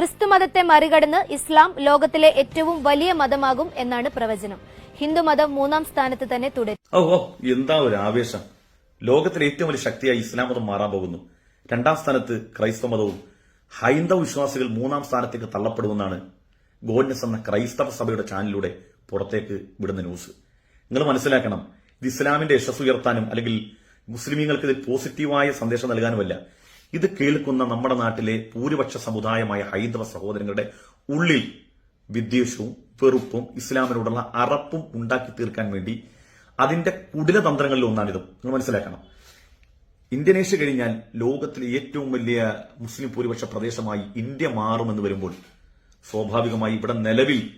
ക്രിസ്തു മതത്തെ മറികടന്ന് ഇസ്ലാം ലോകത്തിലെ ഏറ്റവും വലിയ മതമാകും എന്നാണ് പ്രവചനം. ഹിന്ദുമതം മൂന്നാം സ്ഥാനത്ത് തന്നെ തുടരും. ഓ എന്താ ഒരു ആവേശം. ലോകത്തിലെ ഏറ്റവും വലിയ ശക്തിയായി ഇസ്ലാം മതം മാറാൻ പോകുന്നു. രണ്ടാം സ്ഥാനത്ത് ക്രൈസ്തവ മതവും ഹൈന്ദവ വിശ്വാസികൾ മൂന്നാം സ്ഥാനത്തേക്ക് തള്ളപ്പെടുമെന്നാണ് ഗോഡ്നസ് എന്ന ക്രൈസ്തവ സഭയുടെ ചാനലിലൂടെ പുറത്തേക്ക് വിടുന്ന ന്യൂസ്. നിങ്ങൾ മനസ്സിലാക്കണം ഇത് ഇസ്ലാമിന്റെ യശസ് ഉയർത്താനും അല്ലെങ്കിൽ മുസ്ലിമീങ്ങൾക്ക് ഇതിൽ പോസിറ്റീവായ സന്ദേശം നൽകാനുമല്ല. ഇത് കേൾക്കുന്ന നമ്മുടെ നാട്ടിലെ ഭൂരിപക്ഷ സമുദായമായ ഹൈന്ദവ സഹോദരങ്ങളുടെ ഉള്ളിൽ വിദ്വേഷവും വെറുപ്പും ഇസ്ലാമിനോടുള്ള അറപ്പും ഉണ്ടാക്കി തീർക്കാൻ വേണ്ടി അതിന്റെ കുടില തന്ത്രങ്ങളിൽ ഒന്നാണിത്. നിങ്ങൾ മനസ്സിലാക്കണം. ഇന്തോനേഷ്യ കഴിഞ്ഞാൽ ലോകത്തിലെ ഏറ്റവും വലിയ മുസ്ലിം ഭൂരിപക്ഷ പ്രദേശമായി ഇന്ത്യ മാറുമെന്ന് വരുമ്പോൾ സ്വാഭാവികമായി ഇവിടെ നിലവിൽ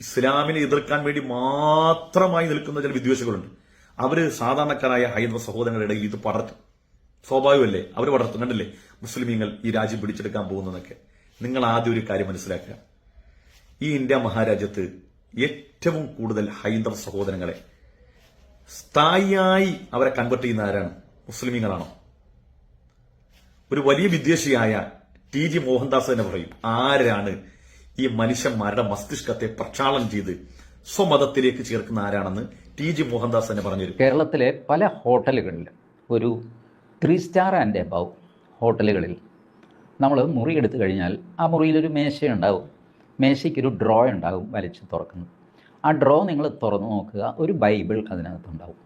ഇസ്ലാമിനെ എതിർക്കാൻ വേണ്ടി മാത്രമായി നിൽക്കുന്ന ചില വിദ്വേഷികളുണ്ട് അവർ സാധാരണക്കാരായ ഹൈന്ദവ സഹോദരങ്ങളുടെ ഇടയിൽ ഇത് പടർത്തും. സ്വാഭാവികമല്ലേ? അവർ പടർത്തും കണ്ടില്ലേ? മുസ്ലിമീങ്ങൾ ഈ രാജ്യം പിടിച്ചെടുക്കാൻ പോകുന്നതൊക്കെ. നിങ്ങൾ ആദ്യം ഒരു കാര്യം മനസ്സിലാക്കുക. ഈ ഇന്ത്യ മഹാരാജ്യത്ത് ഏറ്റവും കൂടുതൽ ഹൈന്ദവ സഹോദരങ്ങളെ സ്ഥായിയായി അവരെ കൺവെർട്ട് ചെയ്യുന്ന ആരാണ്? മുസ്ലിമീങ്ങളാണോ? ഒരു വലിയ വിദ്വേഷിയായ ടി ജി മോഹൻദാസ് തന്നെ പറയും ആരാണ് ഈ മനുഷ്യന്മാരുടെ മസ്തിഷ്കത്തെ പ്രക്ഷാളനം ചെയ്ത് സ്വമതത്തിലേക്ക് ചേർക്കുന്ന ആരാണെന്ന്? ടി ജി മോഹൻദാസ് തന്നെ പറഞ്ഞു കേരളത്തിലെ പല ഹോട്ടലുകളിലും ഒരു ത്രീ സ്റ്റാർ ആൻഡ് എബവ് ഹോട്ടലുകളിൽ. നമ്മൾ മുറി എടുത്തു കഴിഞ്ഞാൽ ആ മുറിയിലൊരു മേശയുണ്ടാവും മേശയ്ക്കൊരു ഡ്രോ ഉണ്ടാവും വലിച്ചു തുറക്കുന്നത്. ആ ഡ്രോ നിങ്ങൾ തുറന്നു നോക്കുക ഒരു ബൈബിൾ അതിനകത്തുണ്ടാവും.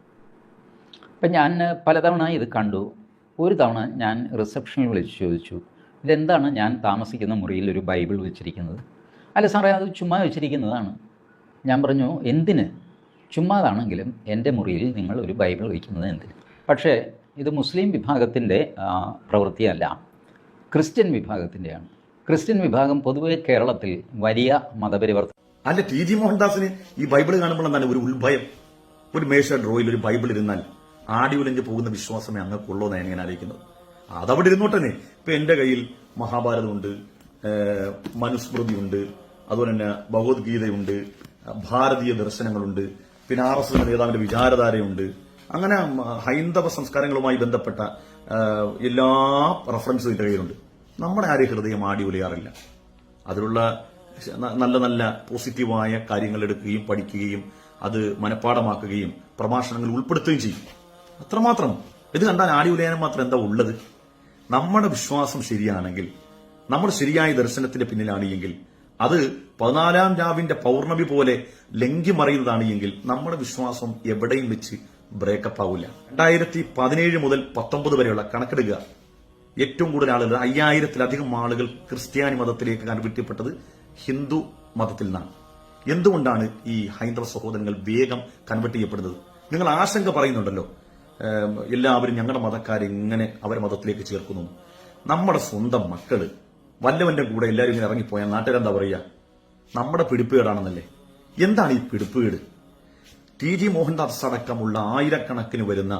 അപ്പം ഞാൻ പലതവണ ഇത് കണ്ടു. ഒരു തവണ ഞാൻ റിസപ്ഷനിൽ വിളിച്ച് ചോദിച്ചു ഇതെന്താണ് ഞാൻ താമസിക്കുന്ന മുറിയിൽ ഒരു ബൈബിൾ വെച്ചിരിക്കുന്നത്? അല്ല സാറേ അത് ചുമ്മാ വെച്ചിരിക്കുന്നതാണ്. ഞാൻ പറഞ്ഞു എന്തിന്? ചുമ്മാതാണെങ്കിലും എന്റെ മുറിയിൽ നിങ്ങൾ ഒരു ബൈബിൾ വയ്ക്കുന്നത് എന്തിന്? പക്ഷേ ഇത് മുസ്ലിം വിഭാഗത്തിന്റെ പ്രവൃത്തിയല്ല. ക്രിസ്ത്യൻ വിഭാഗത്തിന്റെയാണ്. ക്രിസ്ത്യൻ വിഭാഗം പൊതുവെ കേരളത്തിൽ വലിയ മതപരിവർത്തനം അല്ല ടി ജി മോഹൻദാസിന് ഈ ബൈബിൾ കാണുമ്പോൾ എന്താണ്? ഒരു ഉത്ഭയം ഒരു മേശ ഡ്രോയിൽ ഒരു ബൈബിൾ ഇരുന്നാൽ ആടി ഉലഞ്ഞു പോകുന്ന വിശ്വാസമേ അങ്ങക്കുള്ളൂ എന്നാണ് ഞാൻ ആലോചിക്കുന്നത്. അതവിടെ ഇരുന്നോട്ടെ ഇപ്പൊ എന്റെ കയ്യിൽ മഹാഭാരതമുണ്ട് മനുസ്മൃതി മനുസ്മൃതിയുണ്ട് അതുപോലെ തന്നെ ഭഗവത്ഗീതയുണ്ട് ഭാരതീയ ദർശനങ്ങളുണ്ട് പിന്നെ ആർ എസ് എസ് നേതാവിന്റെ വിചാരധാരയുണ്ട് അങ്ങനെ ഹൈന്ദവ സംസ്കാരങ്ങളുമായി ബന്ധപ്പെട്ട എല്ലാ റെഫറൻസും എന്റെ കയ്യിലുണ്ട്. നമ്മുടെ ആരെയും ഹൃദയം ആടി ഉലയാറില്ല അതിലുള്ള നല്ല നല്ല പോസിറ്റീവായ കാര്യങ്ങൾ എടുക്കുകയും പഠിക്കുകയും അത് മനഃപ്പാടമാക്കുകയും പ്രഭാഷണങ്ങളിൽ ഉൾപ്പെടുത്തുകയും ചെയ്യും. അത്രമാത്രം. ഇത് കണ്ടാൽ ആടി ഉലയാനം മാത്രം എന്താ ഉള്ളത്? നമ്മുടെ വിശ്വാസം ശരിയാണെങ്കിൽ നമ്മൾ ശരിയായ ദർശനത്തിന്റെ പിന്നിലാണ് എങ്കിൽ അത് പതിനാലാം രാവിന്റെ പൗർണമി പോലെ ലംഘി മറിയുന്നതാണ് എങ്കിൽ നമ്മുടെ വിശ്വാസം എവിടെയും വെച്ച് ബ്രേക്കപ്പ് ആവില്ല രണ്ടായിരത്തി പതിനേഴ് മുതൽ പത്തൊമ്പത് വരെയുള്ള കണക്കെടുക്കുക. ഏറ്റവും കൂടുതൽ ആളുകൾ അയ്യായിരത്തിലധികം ആളുകൾ ക്രിസ്ത്യാനി മതത്തിലേക്ക് കൺവിറ്റപ്പെട്ടത് ഹിന്ദു മതത്തിൽ നിന്നാണ്. എന്തുകൊണ്ടാണ് ഈ ഹൈന്ദവ സഹോദരങ്ങൾ വേഗം കൺവെർട്ട് ചെയ്യപ്പെടുന്നത്? നിങ്ങൾ ആശങ്ക പറയുന്നുണ്ടല്ലോ. എല്ലാവരും ഞങ്ങളുടെ മതക്കാരെ ഇങ്ങനെ അവരെ മതത്തിലേക്ക് ചേർക്കുന്നു. നമ്മുടെ സ്വന്തം മക്കൾ വല്ലവന്റെ കൂടെ എല്ലാവരും ഇങ്ങനെ ഇറങ്ങിപ്പോയാൽ നാട്ടുകാരെന്താ പറയുക? നമ്മുടെ പിടിപ്പുകേടാണെന്നല്ലേ? എന്താണ് ഈ പിടിപ്പുകേട്? ടി ജി മോഹൻദാസ് അടക്കമുള്ള ആയിരക്കണക്കിന് വരുന്ന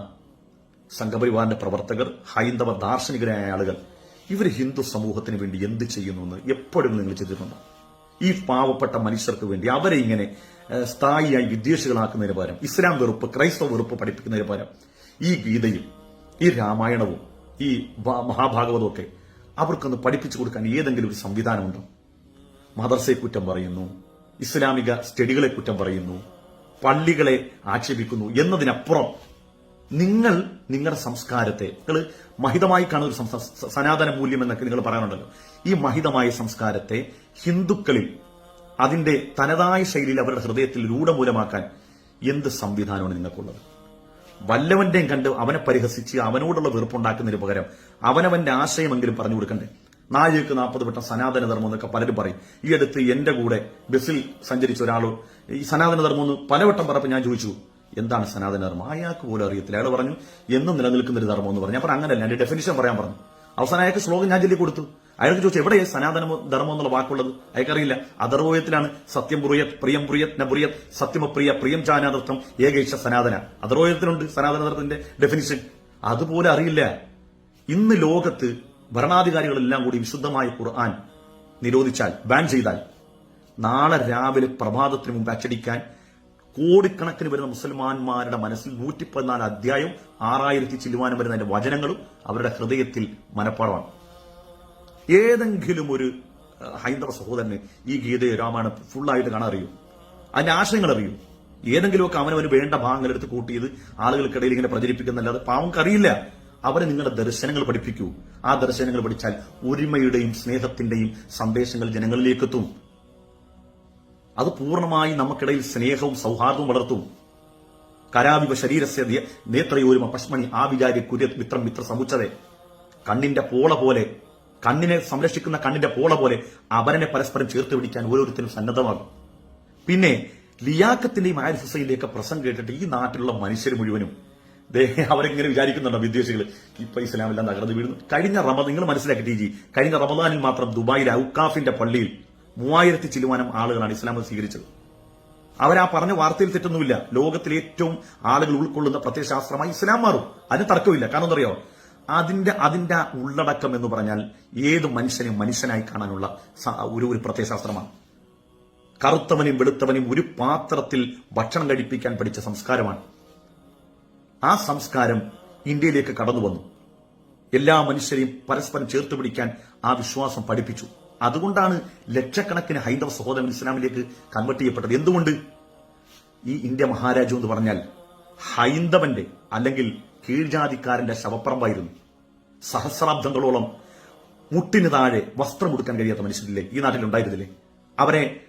സംഘപരിവാറിന്റെ പ്രവർത്തകർ ഹൈന്ദവ ദാർശനികരായ ആളുകൾ ഇവർ ഹിന്ദു സമൂഹത്തിന് വേണ്ടി എന്ത് ചെയ്യുന്നു എന്ന് എപ്പോഴും നിങ്ങൾ ചെയ്തിട്ടുണ്ടോ ഈ പാവപ്പെട്ട മനുഷ്യർക്ക് വേണ്ടി അവരെ ഇങ്ങനെ സ്ഥായിയായി വിദ്വേഷികളാക്കുന്നതിന് പകരം ഇസ്ലാം വെറുപ്പ് ക്രൈസ്തവ വെറുപ്പ് പഠിപ്പിക്കുന്നതിന് പകരം ഈ ഗീതയും ഈ രാമായണവും ഈ മഹാഭാഗവതവും ഒക്കെ അവർക്കൊന്ന് പഠിപ്പിച്ചു കൊടുക്കാൻ ഏതെങ്കിലും ഒരു സംവിധാനമുണ്ടോ? മദർസയെ കുറ്റം പറയുന്നു ഇസ്ലാമിക സ്റ്റഡികളെ കുറ്റം പറയുന്നു പള്ളികളെ ആക്ഷേപിക്കുന്നു എന്നതിനപ്പുറം നിങ്ങൾ നിങ്ങളുടെ സംസ്കാരത്തെ നിങ്ങൾ മഹിതമായി കാണുന്ന ഒരു സനാതന മൂല്യം എന്നൊക്കെ നിങ്ങൾ പറയാനുണ്ടല്ലോ ഈ മഹിതമായ സംസ്കാരത്തെ ഹിന്ദുക്കളിൽ അതിന്റെ തനതായ ശൈലിയിൽ അവരുടെ ഹൃദയത്തിൽ രൂഢമൂലമാക്കാൻ എന്ത് സംവിധാനമാണ് നിങ്ങൾക്കുള്ളത്? വല്ലവന്റെയും കണ്ട് അവനെ പരിഹസിച്ച് അവനോടുള്ള വെറുപ്പുണ്ടാക്കുന്നതിന് പകരം അവനവന്റെ ആശയമെങ്കിലും പറഞ്ഞു കൊടുക്കണ്ടേ? നായക്ക് നാൽപ്പത് വട്ടം സനാതന ധർമ്മം എന്നൊക്കെ പലരും പറയും. ഈ അടുത്ത് എന്റെ കൂടെ ബസ്സിൽ സഞ്ചരിച്ച ഒരാളോ ഈ സനാതന ധർമ്മം എന്ന് പലവട്ടം പറഞ്ഞപ്പോൾ ഞാൻ ചോദിച്ചു എന്താണ് സനാതന ധർമ്മം? അയാൾക്ക് പോലും അറിയത്തില്ല. അയാൾ പറഞ്ഞു എന്നും നിലനിൽക്കുന്ന ഒരു ധർമ്മം എന്ന് പറഞ്ഞു. അപ്പൊ അങ്ങനെയല്ല എന്റെ ഡെഫിനിഷൻ പറയാൻ പറഞ്ഞു. അവസാനം അയാൾക്ക് ശ്ലോകം ഞാൻ ചൊല്ലി കൊടുത്തു. അയാൾക്ക് ചോദിച്ചു എവിടെയാ സനാതന ധർമ്മം എന്നുള്ള വാക്കുള്ളത്? അയാൾക്കറിയില്ല. അതർവോയത്തിലാണ് സത്യം പുറിയത് പ്രിയം പുറിയത് നപുറിയത് സത്യമപ്രിയ പ്രിയം ചാനാതൃത്വം ഏകൈഷ സനാതന. അതർവോയത്തിനുണ്ട് സനാതനധർമ്മത്തിന്റെ ഡെഫിനിഷൻ അതുപോലെ അറിയില്ല. ഇന്ന് ലോകത്ത് ഭരണാധികാരികളെല്ലാം കൂടി വിശുദ്ധമായ ഖുർആൻ നിരോധിച്ചാൽ ബാൻ ചെയ്താൽ നാളെ രാവിലെ പ്രഭാതത്തിന് മുമ്പ് അച്ചടിക്കാൻ കോടിക്കണക്കിന് വരുന്ന മുസൽമാന്മാരുടെ മനസ്സിൽ നൂറ്റി പതിനാല് അധ്യായം ആറായിരത്തി ചില്ലുവാനും വരുന്ന അതിന്റെ വചനങ്ങളും അവരുടെ ഹൃദയത്തിൽ മനപ്പാടമാണ്. ഏതെങ്കിലും ഒരു ഹൈന്ദവ സഹോദരന് ഈ ഗീതയെ രാമായണം ഫുള്ളായിട്ട് കാണാൻ അറിയൂ. അതിന്റെ ആശയങ്ങൾ അറിയും. ഏതെങ്കിലുമൊക്കെ അവനവന് വേണ്ട ഭാഗങ്ങൾ എടുത്ത് കൂട്ടിയത് ആളുകൾക്കിടയിൽ ഇങ്ങനെ പ്രചരിപ്പിക്കുന്നല്ലാതെ പാവങ്ങൾക്ക് അറിയില്ല. അവരെ നിങ്ങളുടെ ദർശനങ്ങൾ പഠിപ്പിക്കൂ. ആ ദർശനങ്ങൾ പഠിച്ചാൽ ഒരുമയുടെയും സ്നേഹത്തിന്റെയും സന്ദേശങ്ങൾ ജനങ്ങളിലേക്ക് എത്തും അത് പൂർണമായി നമുക്കിടയിൽ സ്നേഹവും സൗഹാർദ്ദവും വളർത്തും. കരാവിവ ശരീരസ്യ നേത്രയോരുമ പശ്മണി ആ വിചാരി കുര്യ മിത്രം മിത്ര സമുച്ചതെ. കണ്ണിന്റെ പോള പോലെ കണ്ണിനെ സംരക്ഷിക്കുന്ന കണ്ണിന്റെ പോള പോലെ അവരനെ പരസ്പരം ചേർത്ത് പിടിക്കാൻ ഓരോരുത്തരും സന്നദ്ധമാകും. പിന്നെ ലിയാക്കത്തിന്റെയും ആരിഫ് ഹുസൈന്റെയൊക്കെ പ്രസംഗം കേട്ടിട്ട് ഈ നാട്ടിലുള്ള മനുഷ്യർ മുഴുവനും അവരെങ്ങനെ വിചാരിക്കുന്നുണ്ടോ വിദ്വേഷികൾ ഇപ്പൊ ഇസ്ലാമെല്ലാം തകർന്നു വീഴുന്നു. കഴിഞ്ഞ റമ നിങ്ങൾ മനസ്സിലാക്കി ജി. കഴിഞ്ഞ റമദാനിൽ മാത്രം ദുബായിലെ ഔക്കാഫിന്റെ പള്ളിയിൽ മൂവായിരത്തി ചിലുവാനം ആളുകളാണ് ഇസ്ലാം മതം സ്വീകരിച്ചത്. അവരാ പറഞ്ഞ വാർത്തയിൽ തെറ്റൊന്നുമില്ല. ലോകത്തിലെ ഏറ്റവും ആളുകൾ ഉൾക്കൊള്ളുന്ന പ്രത്യയശാസ്ത്രമായി ഇസ്ലാം മാറും. അതിന് തർക്കമില്ല. കാരണം എന്തറിയോ അതിന്റെ അതിന്റെ ഉള്ളടക്കം എന്ന് പറഞ്ഞാൽ ഏത് മനുഷ്യനെയും മനുഷ്യനായി കാണാനുള്ള ഒരു ഒരു പ്രത്യയശാസ്ത്രമാണ് കറുത്തവനെയും വെളുത്തവനെയും ഒരു പാത്രത്തിൽ ഭക്ഷണം കഴിപ്പിക്കാൻ പഠിച്ച സംസ്കാരമാണ്. ആ സംസ്കാരം ഇന്ത്യയിലേക്ക് കടന്നു വന്നു. എല്ലാ മനുഷ്യരെയും പരസ്പരം ചേർത്ത് പിടിക്കാൻ ആ വിശ്വാസം പഠിപ്പിച്ചു. അതുകൊണ്ടാണ് ലക്ഷക്കണക്കിന് ഹൈന്ദവ സഹോദരൻ ഇസ്ലാമിലേക്ക് കൺവെർട്ട് ചെയ്യപ്പെട്ടത്. എന്തുകൊണ്ട്? ഈ ഇന്ത്യ മഹാരാജ്യം എന്ന് പറഞ്ഞാൽ ഹൈന്ദവന്റെ അല്ലെങ്കിൽ കീഴ്ജാതിക്കാരന്റെ ശവപ്പറമ്പായിരുന്നു. സഹസ്രാബ്ദങ്ങളോളം മുട്ടിന് താഴെ വസ്ത്രം ഉടുക്കാൻ കഴിയാത്ത മനുഷ്യരില്ലേ ഈ നാട്ടിലുണ്ടായിരുന്നില്ലേ? അവരെ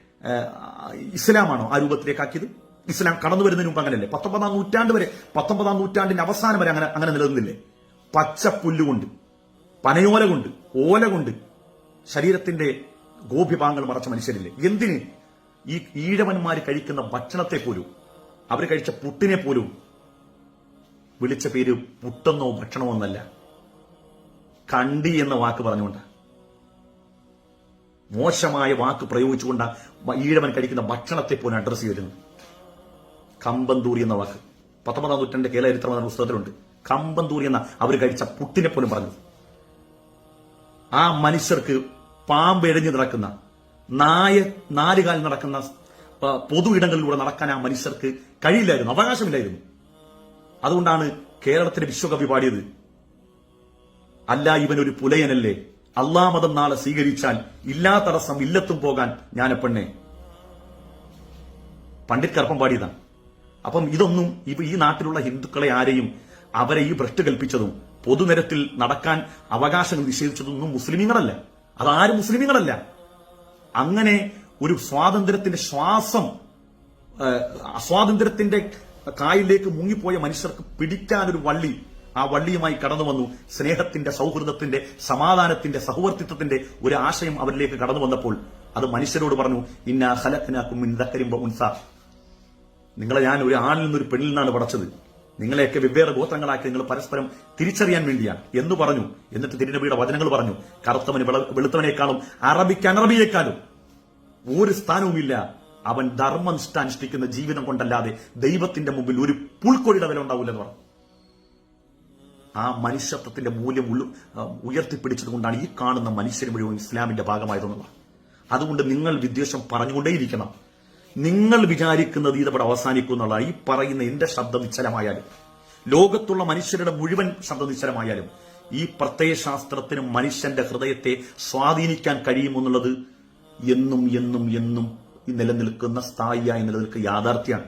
ഇസ്ലാമാണോ ആ രൂപത്തിലേക്കാക്കിയത്? ഇസ്ലാം കടന്നു വരുന്നതിന് മുമ്പ് അങ്ങനെയല്ലേ? പത്തൊമ്പതാം നൂറ്റാണ്ട് വരെ പത്തൊമ്പതാം നൂറ്റാണ്ടിന്റെ അവസാനം വരെ അങ്ങനെ അങ്ങനെ നിലനിന്നില്ലേ? പച്ച പുല്ലുകൊണ്ട് പനയോല കൊണ്ട് ഓല കൊണ്ട് ശരീരത്തിന്റെ ഗോപ്യഭാഗങ്ങൾ മറച്ച മനുഷ്യരില്ലേ? എന്തിന്? ഈ ഈഴവന്മാർ കഴിക്കുന്ന ഭക്ഷണത്തെ പോലും അവർ കഴിച്ച പുട്ടിനെ പോലും വിളിച്ച പേര് പുട്ടെന്നോ ഭക്ഷണമോ എന്നല്ല. കണ്ടി എന്ന വാക്ക് പറഞ്ഞുകൊണ്ട്. മോശമായ വാക്ക് പ്രയോഗിച്ചുകൊണ്ട് ഈഴവൻ കഴിക്കുന്ന ഭക്ഷണത്തെ പോലും അഡ്രസ് ചെയ്തിരുന്നു കമ്പന്തൂരി എന്ന വാക്ക്. പത്തൊമ്പതാം നൂറ്റാണ്ട് കേരള ചരിത്രം എന്ന പുസ്തകത്തിലുണ്ട്. കമ്പന്തൂരി എന്ന അവർ കഴിച്ച പുട്ടിനെ പോലും പറഞ്ഞു. ആ മനുഷ്യർക്ക് പാമ്പ് എഴഞ്ഞു നടക്കുന്ന നായ നാലുകാൽ നടക്കുന്ന പൊതു ഇടങ്ങളിലൂടെ നടക്കാൻ ആ മനുഷ്യർക്ക് കഴിയില്ലായിരുന്നു. അവകാശമില്ലായിരുന്നു. അതുകൊണ്ടാണ് കേരളത്തിലെ വിശ്വകവി പാടിയത് അല്ല ഇവനൊരു പുലയനല്ലേ. അള്ളാ മതം നാളെ സ്വീകരിച്ചാൽ ഇല്ലാ തടസ്സം ഇല്ലത്തും പോകാൻ ഞാനെപ്പെണ്ണേ. പണ്ഡിറ്റ് കർപ്പം പാടിയതാണ്. അപ്പം ഇതൊന്നും ഈ നാട്ടിലുള്ള ഹിന്ദുക്കളെ ആരെയും അവരെ ഈ ഭ്രഷ്ട് കൽപ്പിച്ചതും പൊതുനിരത്തിൽ നടക്കാൻ അവകാശങ്ങൾ നിഷേധിച്ചതൊന്നും മുസ്ലിമീങ്ങളല്ല. അതാരും മുസ്ലിമീങ്ങളല്ല. അങ്ങനെ ഒരു സ്വാതന്ത്ര്യത്തിന്റെ ശ്വാസം സ്വാതന്ത്ര്യത്തിന്റെ കായിലേക്ക് മുങ്ങിപ്പോയ മനുഷ്യർക്ക് പിടിക്കാൻ ഒരു വള്ളി ആ വള്ളിയുമായി കടന്നു വന്നു. സ്നേഹത്തിന്റെ സൗഹൃദത്തിന്റെ സമാധാനത്തിന്റെ സഹവർത്തിത്വത്തിന്റെ ഒരു ആശയം അവരിലേക്ക് കടന്നു വന്നപ്പോൾ അത് മനുഷ്യരോട് പറഞ്ഞു ഇന്ന ഇന്തക്കരിമ്പ ഉൻസ. നിങ്ങളെ ഞാൻ ഒരു ആണിൽ നിന്നൊരു പെണ്ണിൽ നിന്നാണ് പടച്ചത്. നിങ്ങളെയൊക്കെ വെവ്വേറെ ഗോത്രങ്ങളാക്കി നിങ്ങൾ പരസ്പരം തിരിച്ചറിയാൻ വേണ്ടിയാണ്. എന്ന് പറഞ്ഞു. എന്നിട്ട് തിരുനബിയുടെ വചനങ്ങൾ പറഞ്ഞു. കറുത്തവന് വെള- വെളുത്തവനേക്കാളും അറബിക്ക് അനറബിയേക്കാളും ഒരു സ്ഥാനവുമില്ല. അവൻ ധർമ്മനിഷ്ഠ അനുഷ്ഠിക്കുന്ന ജീവിതം കൊണ്ടല്ലാതെ ദൈവത്തിന്റെ മുമ്പിൽ ഒരു പുൽക്കൊടിയുടെ വില ഉണ്ടാവില്ലെന്ന് പറഞ്ഞു. ആ മനുഷ്യത്വത്തിന്റെ മൂല്യം ഉയർത്തിപ്പിടിച്ചത് കൊണ്ടാണ് ഈ കാണുന്ന മനുഷ്യർ മുഴുവൻ ഇസ്ലാമിന്റെ ഭാഗമായതെന്നുള്ളത് അതുകൊണ്ട് നിങ്ങൾ വിദ്വേഷം പറഞ്ഞുകൊണ്ടേയിരിക്കണം. നിങ്ങൾ വിചാരിക്കുന്നത് ഇതവിടെ അവസാനിക്കും എന്നുള്ള ഈ പറയുന്ന എന്റെ ശബ്ദം നിശ്ചലമായാലും ലോകത്തുള്ള മനുഷ്യരുടെ മുഴുവൻ ശബ്ദം നിശ്ചലമായാലും ഈ പ്രത്യയശാസ്ത്രത്തിന് മനുഷ്യന്റെ ഹൃദയത്തെ സ്വാധീനിക്കാൻ കഴിയുമെന്നുള്ളത് എന്നും എന്നും എന്നും നിലനിൽക്കുന്ന സ്ഥായിയായി നിലനിൽക്കുന്ന യാഥാർത്ഥ്യമാണ്.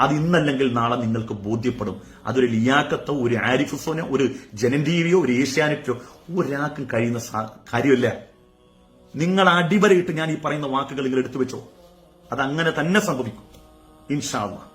അത് ഇന്നല്ലെങ്കിൽ നാളെ നിങ്ങൾക്ക് ബോധ്യപ്പെടും. അതൊരു ലിയാക്കത്തോ ഒരു ആരിഫുസോനോ ഒരു ജനന്റീവിയോ ഒരു ഏഷ്യാനെറ്റോ ഒരാൾക്കും കഴിയുന്ന കാര്യമല്ല. നിങ്ങൾ അടിവരയിട്ട് ഞാൻ ഈ പറയുന്ന വാക്കുകൾ നിങ്ങൾ എടുത്തു വെച്ചോ അതങ്ങനെ തന്നെ സംഭവിക്കും ഇൻഷാ അള്ളാ.